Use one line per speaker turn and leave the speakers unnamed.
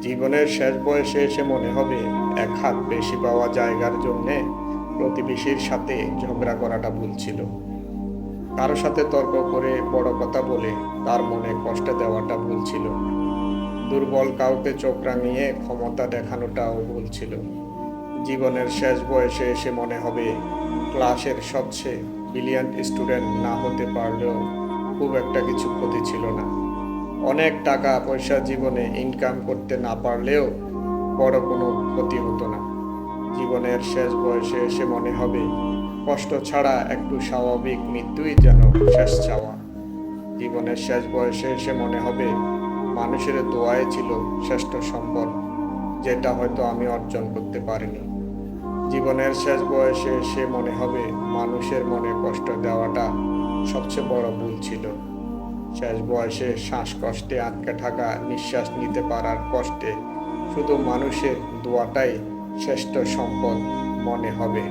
জীবনের শেষ বয়সে এসে মনে হবে এক হাত বেশি পাওয়া জায়গার জন্যে প্রতিবেশীর সাথে ঝগড়া করাটা ভুল ছিল। কারও সাথে তর্ক করে বড় কথা বলে তার মনে কষ্ট দেওয়াটা ভুল ছিল। দুর্বল কাউকে চোখ রাঙিয়ে ক্ষমতা দেখানোটাও ভুল ছিল। জীবনের শেষ বয়সে এসে মনে হবে ক্লাসের সবচেয়ে ব্রিলিয়ান্ট স্টুডেন্ট না হতে পারলেও খুব একটা কিছু ক্ষতি ছিল না। অনেক টাকা পয়সা জীবনে ইনকাম করতে না পারলেও বড় কোনো ক্ষতি হতো না। জীবনের শেষ বয়সে এসে মনে হবে, কষ্ট ছাড়া একটু স্বাভাবিক মৃত্যুই যেন শেষ চাওয়া। জীবনের শেষ বয়সে এসে মনে হবে, মানুষের দোয়ায় ছিল শ্রেষ্ঠ সম্পদ, যেটা হয়তো আমি অর্জন করতে পারিনি। জীবনের শেষ বয়সে এসে মনে হবে, মানুষের মনে কষ্ট দেওয়াটা সবচেয়ে বড় ভুল ছিল। শেষ বয়সে শ্বাসকষ্টে আটকে থাকা নিঃশ্বাস নিতে পারার কষ্টে শুধু মানুষের দোয়াটাই শ্রেষ্ঠ সম্পদ মনে হবে।